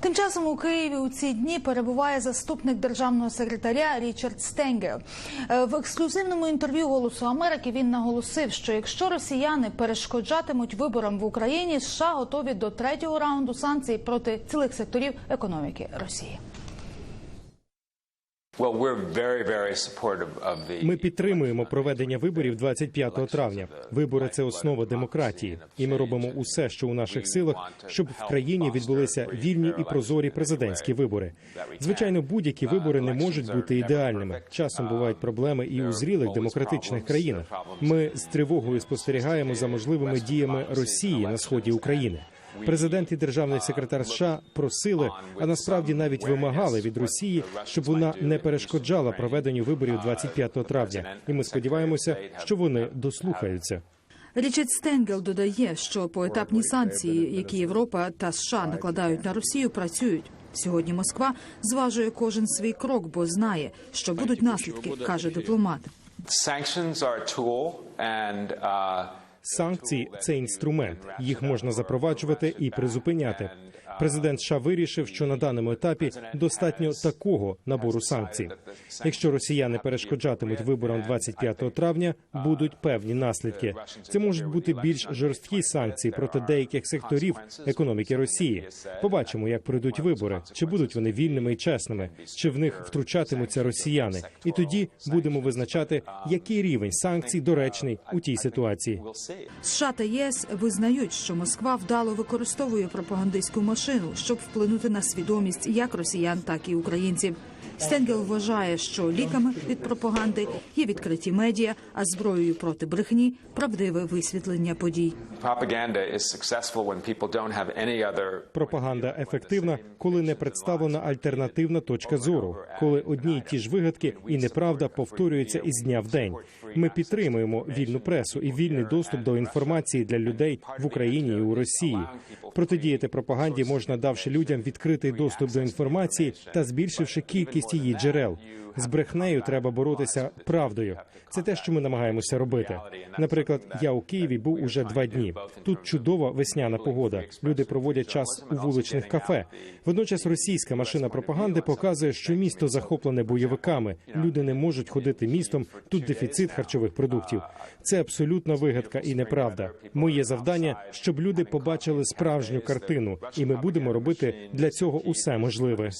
Тим часом у Києві у ці дні перебуває заступник державного секретаря Річард Стенгел. Е, В ексклюзивному інтерв'ю Голосу Америки він наголосив, що якщо росіяни перешкоджатимуть виборам в Україні, США готові до третього раунду санкцій проти цілих секторів економіки Росії. Ми підтримуємо проведення виборів 25 травня. Вибори це основа демократії, і ми робимо усе, що у наших силах, щоб в країні відбулися вільні і прозорі президентські вибори. Звичайно, будь-які вибори не можуть бути ідеальними. Часом бувають проблеми і у зрілих демократичних країнах. Ми з тривогою спостерігаємо за можливими діями Росії на сході України. Президент і державний секретар США просили, а насправді навіть вимагали від Росії, щоб вона не перешкоджала проведенню виборів 25 травня. І ми сподіваємося, що вони дослухаються. Річард Стенгел додає, що поетапні санкції, які Європа та США накладають на Росію, працюють. Сьогодні Москва зважує кожен свій крок, бо знає, що будуть наслідки, каже дипломат. Санкції це інструмент. Їх можна запроваджувати і призупиняти. Президент США вирішив, що на даному етапі достатньо такого набору санкцій. Якщо росіяни перешкоджатимуть виборам 25 травня, будуть певні наслідки. Це можуть бути більш жорсткі санкції проти деяких секторів економіки Росії. Побачимо, як пройдуть вибори, чи будуть вони вільними і чесними, чи в них втручатимуться росіяни, і тоді будемо визначати, який рівень санкцій доречний у тій ситуації. США та ЄС визнають, що Москва вдало використовує пропагандистську машину, щоб вплинути на свідомість як росіян, так і українців. Стенгел вважає, що ліками від пропаганди є відкриті медіа, а зброєю проти брехні правдиве висвітлення подій. Пропаганда ефективна, коли не представлена альтернативна точка зору, коли одні й ті ж вигадки і неправда повторюються із дня в день. Ми підтримуємо вільну пресу і вільний доступ до інформації для людей в Україні і у Росії. Протидіяти пропаганді можна, давши людям відкритий доступ до інформації та збільшивши кількість її джерел. З брехнею треба боротися правдою. Це те, що ми намагаємося робити. Наприклад, я у Києві був уже два дні. Тут чудова весняна погода. Люди проводять час у вуличних кафе. Водночас російська машина пропаганди показує, що місто захоплене бойовиками. Люди не можуть ходити містом. Тут дефіцит харчових продуктів. Це абсолютна вигадка і неправда. Моє завдання, щоб люди побачили справжню картину, і ми будемо робити для цього усе можливе.